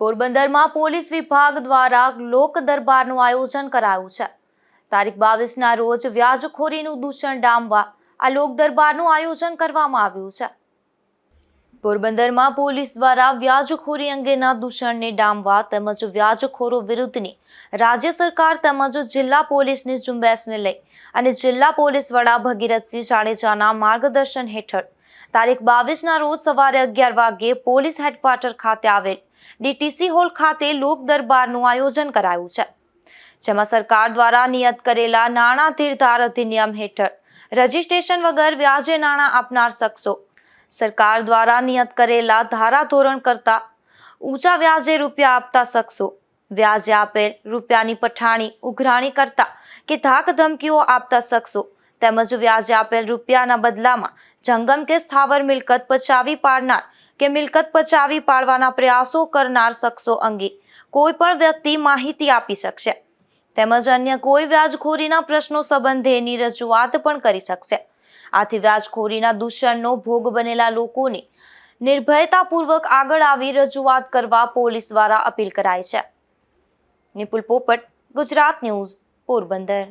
પોરબંદરમાં પોલીસ વિભાગ દ્વારા લોક દરબારનું આયોજન કરાયું છે. તારીખ બાવીસના રોજ વ્યાજખોરીનું દૂષણ ડામવા આ લોક દરબારનું આયોજન કરવામાં આવ્યું છે. પોરબંદરમાં પોલીસ દ્વારા વ્યાજખોરી અંગેના દૂષણને ડામવા તેમજ વ્યાજખોરો વિરુદ્ધની રાજ્ય સરકાર તેમજ જિલ્લા પોલીસની ઝુંબેશને લઈ અને જિલ્લા પોલીસ વડા ભગીરથસિંહ જાડેજાના માર્ગદર્શન હેઠળ તારીખ બાવીસના રોજ સવારે અગિયાર વાગ્યે પોલીસ હેડક્વાર્ટર ખાતે આવેલ ડીટીસી હોલ ખાતે લોક દરબારનું આયોજન કરાયું છે. જેમાં સરકાર દ્વારા નિયત કરેલા નાણાં તીરધાર અધિનિયમ હેઠળ રજીસ્ટ્રેશન વગર વ્યાજે નાણાં આપનાર શખ્સો, સરકાર દ્વારા નિયત કરેલા ધારાધોરણ કરતા ઊંચા વ્યાજે રૂપિયા આપતા શખ્સો, વ્યાજે આપેલ રૂપિયાની પઠાણી, ઉઘરાણી કરતા કે ધાક ધમકીઓ આપતા શખ્સો તેમજ વ્યાજે આપેલ રૂપિયાના બદલામાં જંગમ કે સ્થાવર મિલકત પચાવી પાડનાર કે મિલકત પચાવી પાડવાના પ્રયાસો કરનાર શખ્સો અંગે કોઈ પણ વ્યક્તિ માહિતી આપી શકશે. તેમજ અન્ય કોઈ વ્યાજખોરીના પ્રશ્નો સંબંધેની રજૂઆત પણ કરી શકશે. આથી વ્યાજખોરીના દૂષણનો ભોગ બનેલા લોકોને નિર્ભયતાપૂર્વક આગળ આવી રજૂઆત કરવા પોલીસ દ્વારા અપીલ કરાઈ છે. નિપુલ પોપટ, ગુજરાત ન્યૂઝ, પોરબંદર.